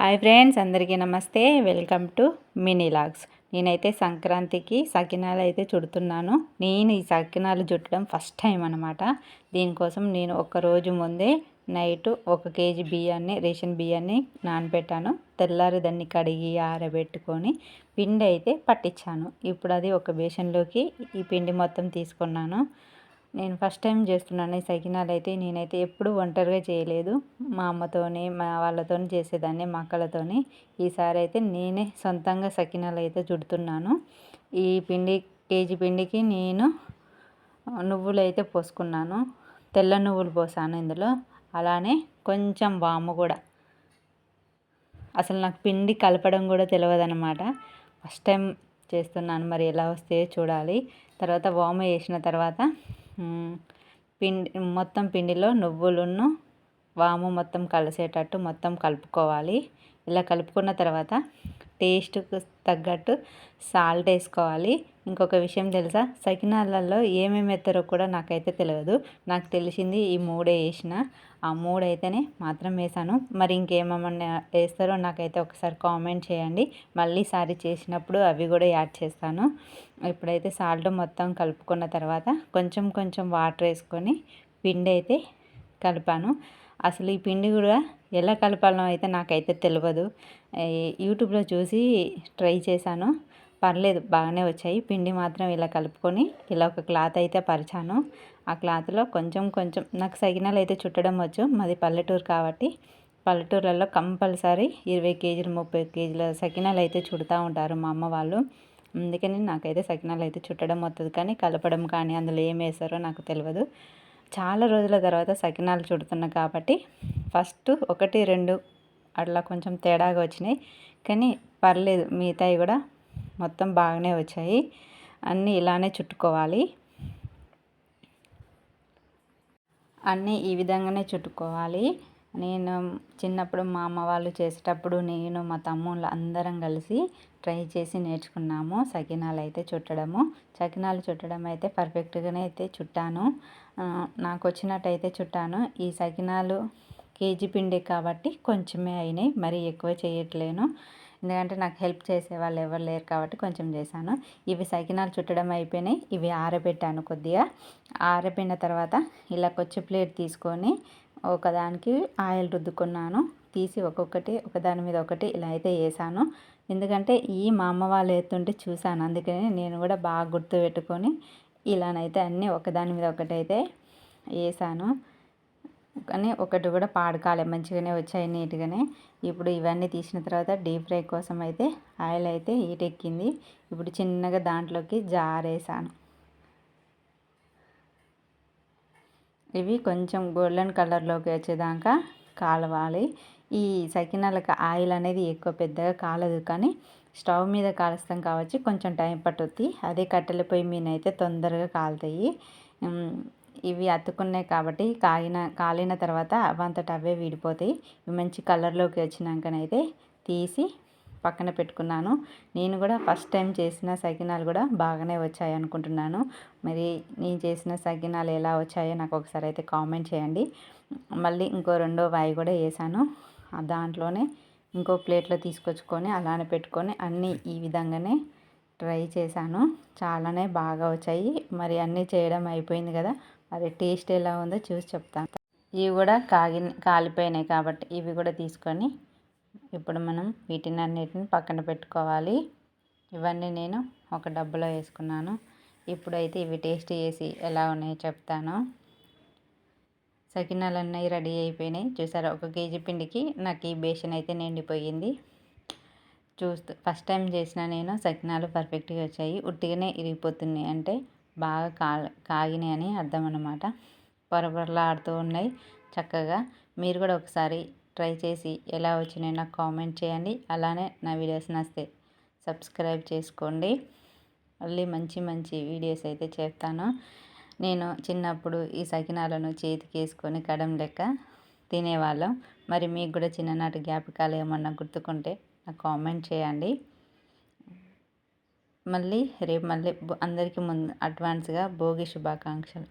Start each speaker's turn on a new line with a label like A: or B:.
A: Hi friends అందరికీ నమస్తే. Welcome to mini logs. నేనైతే సంక్రాంతికి సకినాలు అయితే చుడుతున్నాను. నేను ఈ సకినాలు చుట్టడం ఫస్ట్ టైం అనమాట దీనికోసం నేను ఒక రోజు ముందే నైట్ ఒక కేజీ బియ్యాన్ని రేషన్ బియ్యాన్ని నానబెట్టాను. తెల్లారి దాన్ని కడిగి ఆరబెట్టుకొని పిండి అయితే పట్టించాను. ఇప్పుడు అది ఒక బేషన్లోకి ఈ పిండి మొత్తం తీసుకున్నాను. నేను ఫస్ట్ టైం చేస్తున్నాను. ఈ సకినాలు అయితే నేనైతే ఎప్పుడు ఒంటరిగా చేయలేదు. మా అమ్మతోని మా వాళ్ళతోని చేసేదాన్ని మా అక్కలతోని. ఈసారి అయితే నేనే సొంతంగా సకినాలు అయితే చుడుతున్నాను. ఈ పిండి కేజీ పిండికి నేను నువ్వులు అయితే పోసుకున్నాను. తెల్ల నువ్వులు పోసాను ఇందులో. అలానే కొంచెం వాము కూడా. అసలు నాకు పిండి కలపడం కూడా తెలియదు అనమాట ఫస్ట్ టైం చేస్తున్నాను. మరి ఎలా వస్తే చూడాలి. తర్వాత వాము వేసిన తర్వాత పిండి మొత్తం పిండిలో నువ్వులను వాము మొత్తం కలిసేటట్టు మొత్తం కలుపుకోవాలి. ఇలా కలుపుకున్న తర్వాత టేస్ట్కు తగ్గట్టు సాల్ట్ వేసుకోవాలి. ఇంకొక విషయం తెలుసా? సకినాలలో ఏమేమి ఎత్తారో కూడా నాకైతే తెలియదు నాకు తెలిసింది ఈ మూడే వేసిన. ఆ మూడు అయితేనే మాత్రం వేసాను. మరి ఇంకేమన్నా వేస్తారో నాకైతే ఒకసారి కామెంట్ చేయండి. మళ్ళీ సారి చేసినప్పుడు అవి కూడా యాడ్ చేస్తాను. ఇప్పుడైతే సాల్ట్ మొత్తం కలుపుకున్న తర్వాత కొంచెం కొంచెం వాటర్ వేసుకొని పిండి అయితే కలిపాను. అసలు ఈ పిండి కూడా ఎలా కలపాలో అయితే నాకైతే తెలియదు యూట్యూబ్లో చూసి ట్రై చేశాను. పర్లేదు బాగానే వచ్చాయి. పిండి మాత్రం ఇలా కలుపుకొని ఇలా ఒక క్లాత్ అయితే పరిచాను. ఆ క్లాత్లో కొంచెం కొంచెం నాకు సగినాలు అయితే చుట్టడం వచ్చు. మాది పల్లెటూరు కాబట్టి పల్లెటూర్లలో కంపల్సరీ ఇరవై కేజీలు ముప్పై కేజీల సకినాలు అయితే చుడుతూ ఉంటారు మా అమ్మ వాళ్ళు. అందుకని నాకైతే సకినాలు అయితే చుట్టడం వస్తుంది కానీ కలపడం కానీ అందులో ఏం వేస్తారో నాకు తెలియదు చాలా రోజుల తర్వాత సకినాలు చుడుతున్నా కాబట్టి ఫస్ట్ ఒకటి రెండు అట్లా కొంచెం తేడాగా వచ్చినాయి. కానీ పర్లేదు మిగతాయి కూడా మొత్తం బాగానే వచ్చాయి. అన్నీ ఇలానే చుట్టుకోవాలి. అన్నీ ఈ విధంగానే చుట్టుకోవాలి. నేను చిన్నప్పుడు మా అమ్మ వాళ్ళు చేసేటప్పుడు నేను మా తమ్ముళ్ళు అందరం కలిసి ట్రై చేసి నేర్చుకున్నాము సకినాలు అయితే చుట్టడము. సకినాలు చుట్టడం అయితే పర్ఫెక్ట్గానే అయితే చుట్టాను. నాకు వచ్చినట్టయితే చుట్టాను. ఈ సకినాలు కేజీ పిండి కాబట్టి కొంచెమే అయినాయి మరీ ఎక్కువ చేయట్లేను. ఎందుకంటే నాకు హెల్ప్ చేసే వాళ్ళు ఎవరు లేరు కాబట్టి కొంచెం చేశాను. ఇవి సకినాలు చుట్టడం అయిపోయినాయి ఇవి ఆరబెట్టాను కొద్దిగా. ఆరబెట్టిన తర్వాత ఇలా కొచ్చి ప్లేట్ తీసుకొని ఒకదానికి ఆయిల్ రుద్దుకున్నాను. తీసి ఒక్కొక్కటి ఒకదాని మీద ఒకటి ఇలా అయితే వేసాను. ఎందుకంటే ఈ మా అమ్మ వాళ్ళు ఎత్తుంటే చూశాను. అందుకని నేను కూడా బాగా గుర్తు పెట్టుకొని ఇలానైతే అన్నీ ఒకదాని మీద ఒకటి అయితే వేసాను. కానీ ఒకటి కూడా పాడకాలే మంచిగానే వచ్చాయి నీట్గానే. ఇప్పుడు ఇవన్నీ తీసిన తర్వాత డీప్ ఫ్రై కోసం అయితే ఆయిల్ అయితే ఎక్కింది. ఇప్పుడు చిన్నగా దాంట్లోకి జారేసాను. ఇవి కొంచెం గోల్డెన్ కలర్లోకి వచ్చేదాకా కాలవాలి. ఈ సకినాలకు ఆయిల్ అనేది ఎక్కువ పెద్దగా కాలదు కానీ స్టవ్ మీద కాలుస్తాం కావచ్చు కొంచెం టైం పట్టుద్ది. అదే కట్టెల పొయ్యి మీద అయితే తొందరగా కాలుతాయి. ఇవి అతుకున్నాయి కాబట్టి కాగిన కాలిన తర్వాత అవంతట అవే విడిపోతాయి. ఇవి మంచి కలర్లోకి వచ్చినాకనైతే తీసి పక్కన పెట్టుకున్నాను. నేను కూడా ఫస్ట్ టైం చేసిన సకినాలు కూడా బాగానే వచ్చాయి అనుకుంటున్నాను. మరి నేను చేసిన సకినాలు ఎలా వచ్చాయో నాకు ఒకసారి అయితే కామెంట్ చేయండి. మళ్ళీ ఇంకో రెండో వాయి కూడా వేసాను. దాంట్లోనే ఇంకో ప్లేట్లో తీసుకొచ్చుకొని అలానే పెట్టుకొని అన్నీ ఈ విధంగానే ట్రై చేశాను. చాలానే బాగా వచ్చాయి. మరి అన్నీ చేయడం అయిపోయింది కదా మరి టేస్ట్ ఎలా ఉందో చూసి చెప్తాను. ఇవి కూడా కాగి కాలిపోయినాయి కాబట్టి ఇవి కూడా తీసుకొని ఇప్పుడు మనం వీటిని అన్నిటిని పక్కన పెట్టుకోవాలి. ఇవన్నీ నేను ఒక డబ్బులో వేసుకున్నాను. ఇప్పుడైతే ఇవి టేస్ట్ చేసి ఎలా ఉన్నాయో చెప్తాను. సకినాలు అన్నీ రెడీ అయిపోయినాయి. చూసారా ఒక కేజీ పిండికి నాకు ఈ బేషన్ అయితే నిండిపోయింది. చూస్తూ ఫస్ట్ టైం చేసిన నేను సకినాలు పర్ఫెక్ట్గా వచ్చాయి. ఉట్టిగానే ఇరిగిపోతున్నాయి. అంటే బాగా కా కాగినాయి అని అర్థం అన్నమాట పొరపొరలాడుతూ ఉన్నాయి చక్కగా. మీరు కూడా ఒకసారి ట్రై చేసి ఎలా వచ్చినాయి నాకు కామెంట్ చేయండి. అలానే నా వీడియోస్ నచ్చితే సబ్స్క్రైబ్ చేసుకోండి. మళ్ళీ మంచి మంచి వీడియోస్ అయితే చేస్తాను. నేను చిన్నప్పుడు ఈ సకినాలను చేతికి వేసుకొని కడం లెక్క తినేవాళ్ళం. మరి మీకు కూడా చిన్ననాటి జ్ఞాపకాలు ఏమన్నా గుర్తుకుంటే నాకు కామెంట్ చేయండి. మళ్ళీ రేపు మళ్ళీ అందరికీ ముందు అడ్వాన్స్గా భోగి శుభాకాంక్షలు.